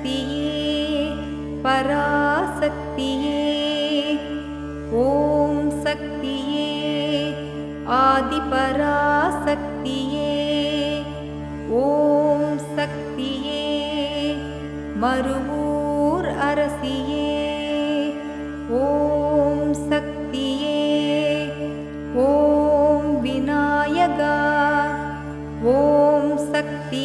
शक्तिये पराशक्तिये ॐ शक्तिये आदिपराशक्तिये ॐ शक्ति मरुपूर् अरसि ॐ शक्ति ॐ विनायका ॐ शक्ति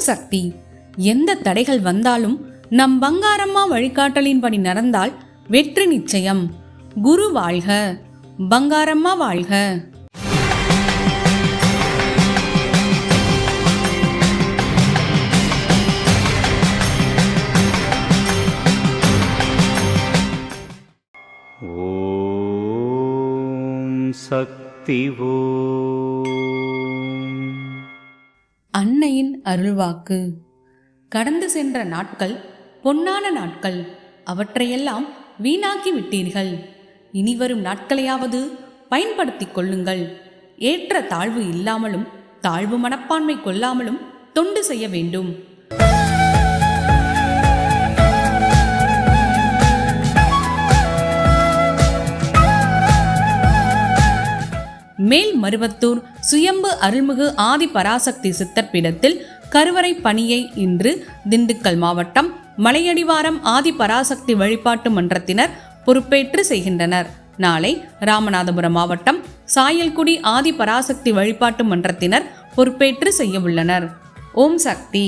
சக்தி. எந்த தடைகள் வந்தாலும் நம் பங்காரம்மா வழிகாட்டலின்படி நடந்தால் வெற்றி நிச்சயம். குரு வாழ்க. பங்காரம்மா வாழ்க. ஓ சக்தி ஓ அன்னையின் அருள்வாக்கு. கடந்து சென்ற நாட்கள் பொன்னான நாட்கள் அவற்றையெல்லாம் வீணாக்கி விட்டீர்கள். இனிவரும் நாட்களையாவது பயன்படுத்திக் கொள்ளுங்கள். ஏற்ற தாழ்வு இல்லாமலும் தாழ்வு மனப்பான்மை கொள்ளாமலும் தொண்டு செய்ய வேண்டும். மேல் மருவத்தூர் சுயம்பு அருள்மிகு ஆதி பராசக்தி சித்தர் பீடத்தில் கருவறை பணியை இன்று திண்டுக்கல் மாவட்டம் மலையடிவாரம் ஆதி பராசக்தி வழிபாட்டு மன்றத்தினர் பொறுப்பேற்று செய்கின்றனர். நாளை ராமநாதபுரம் மாவட்டம் சாயல்குடி ஆதி பராசக்தி வழிபாட்டு மன்றத்தினர் பொறுப்பேற்று செய்ய உள்ளனர். ஓம் சக்தி.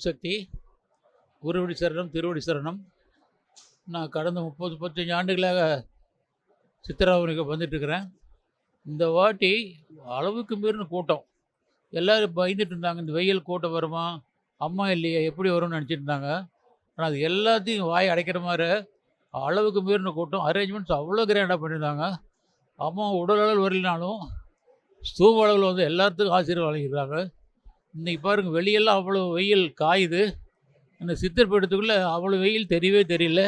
ஓம் சக்தி குருவடி சரணம் திருவடி சரணம். நான் கடந்த முப்பது முப்பத்தஞ்சு ஆண்டுகளாக சித்திராவணிக்கு வந்துட்டுருக்கிறேன். இந்த வாட்டி அளவுக்கு மீறின கூட்டம். எல்லோரும் பயந்துட்டு இருந்தாங்க இந்த வெயில் கூட்டம் வருமா அம்மா இல்லையே எப்படி வரும்னு நினச்சிட்டு இருந்தாங்க. ஆனால் அது எல்லாத்தையும் வாய் அடைக்கிற மாதிரி அளவுக்கு மீறின கூட்டம். அரேஞ்ச்மெண்ட்ஸ் அவ்வளோ கிராண்டாக பண்ணியிருந்தாங்க. அம்மா உடல் அளவில் வரலினாலும் ஸ்தூப அளவில் வந்து எல்லாத்துக்கும் ஆசீர்வாதம் வழங்கிடுறாங்க இன்றைக்கி பாருங்கள் வெளியெல்லாம் அவ்வளோ வெயில் காயுது. இந்த சித்தர் பீடத்துக்குள்ளே அவ்வளோ வெயில் தெரியவே தெரியல.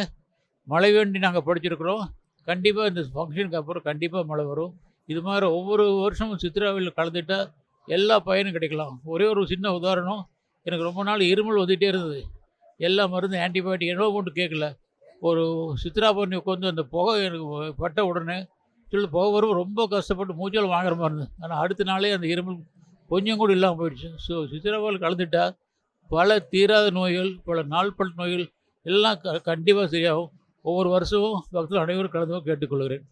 மழை வேண்டி நாங்கள் படிச்சிருக்கிறோம். கண்டிப்பாக இந்த ஃபங்க்ஷனுக்கு அப்புறம் கண்டிப்பாக மழை வரும். இது மாதிரி ஒவ்வொரு வருஷமும் சித்திராவில் கலந்துட்டால் எல்லா பயனும் கிடைக்கலாம். ஒரே ஒரு சின்ன உதாரணம் எனக்கு ரொம்ப நாள் இருமல் வந்துகிட்டே இருந்தது. எல்லா மருந்து ஆன்டிபயோட்டிக் என்னவோ போட்டு கேட்கல. ஒரு சித்ரா பண்ணி உட்காந்து அந்த புகை எனக்கு பட்ட உடனே சொல்லி புகை வரும் ரொம்ப கஷ்டப்பட்டு மூச்சல் வாங்குற மாதிரி இருந்தது. ஆனால் அடுத்த நாளே அந்த இருமல் கொஞ்சம் கூட இல்லாமல் போயிடுச்சு. ஸோ சித்திரவால் கலந்துட்டா பல தீராத நோய்கள் பல நாள்பட்ட நோய்கள் எல்லாம் க கண்டிப்பாக சரியாகும். ஒவ்வொரு வருஷமும் பக்தர்கள் அனைவரும் கலந்து கேட்டுக்கொள்கிறேன்.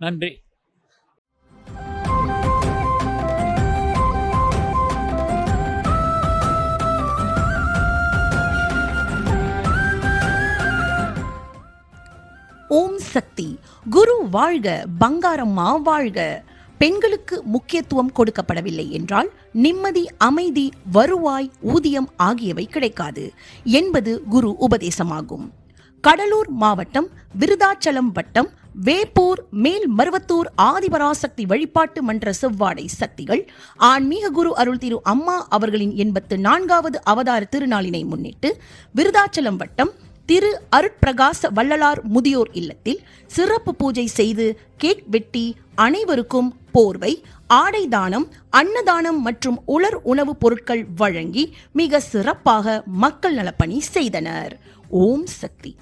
நன்றி. ஓம் சக்தி. குரு வாழ்க பங்காரம்மா வாழ்க. பெண்களுக்கு முக்கியத்துவம் கொடுக்கப்படவில்லை என்றால் நிம்மதி அமைதி வருவாய் ஊதியம் ஆகியவை கிடைக்காது என்பது குரு உபதேசமாகும். கடலூர் மாவட்டம் விருதாச்சலம் வட்டம் வேப்பூர் மேல் மருவத்தூர் ஆதிபராசக்தி வழிபாட்டு மன்ற செவ்வாடை சக்திகள் ஆன்மீக குரு அருள் திரு அம்மா அவர்களின் எண்பத்து நான்காவது அவதார திருநாளினை முன்னிட்டு விருதாச்சலம் வட்டம் திரு அருட்பிரகாச வள்ளலார் முதியோர் இல்லத்தில் சிறப்பு பூஜை செய்து கேக் வெட்டி அனைவருக்கும் போர்வை ஆடை தானம் அன்னதானம் மற்றும் உலர் உணவுப் பொருட்கள் வழங்கி மிக சிறப்பாக மக்கள் நலப்பணி செய்தனர். ஓம் சக்தி.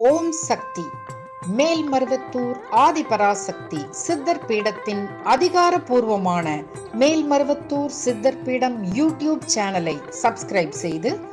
ஓம் சக்தி. மேல்மருவத்தூர் ஆதிபராசக்தி சித்தர் பீடத்தின் அதிகாரபூர்வமான மேல்மருவத்தூர் சித்தர் பீடம் யூடியூப் சேனலை சப்ஸ்கிரைப் செய்து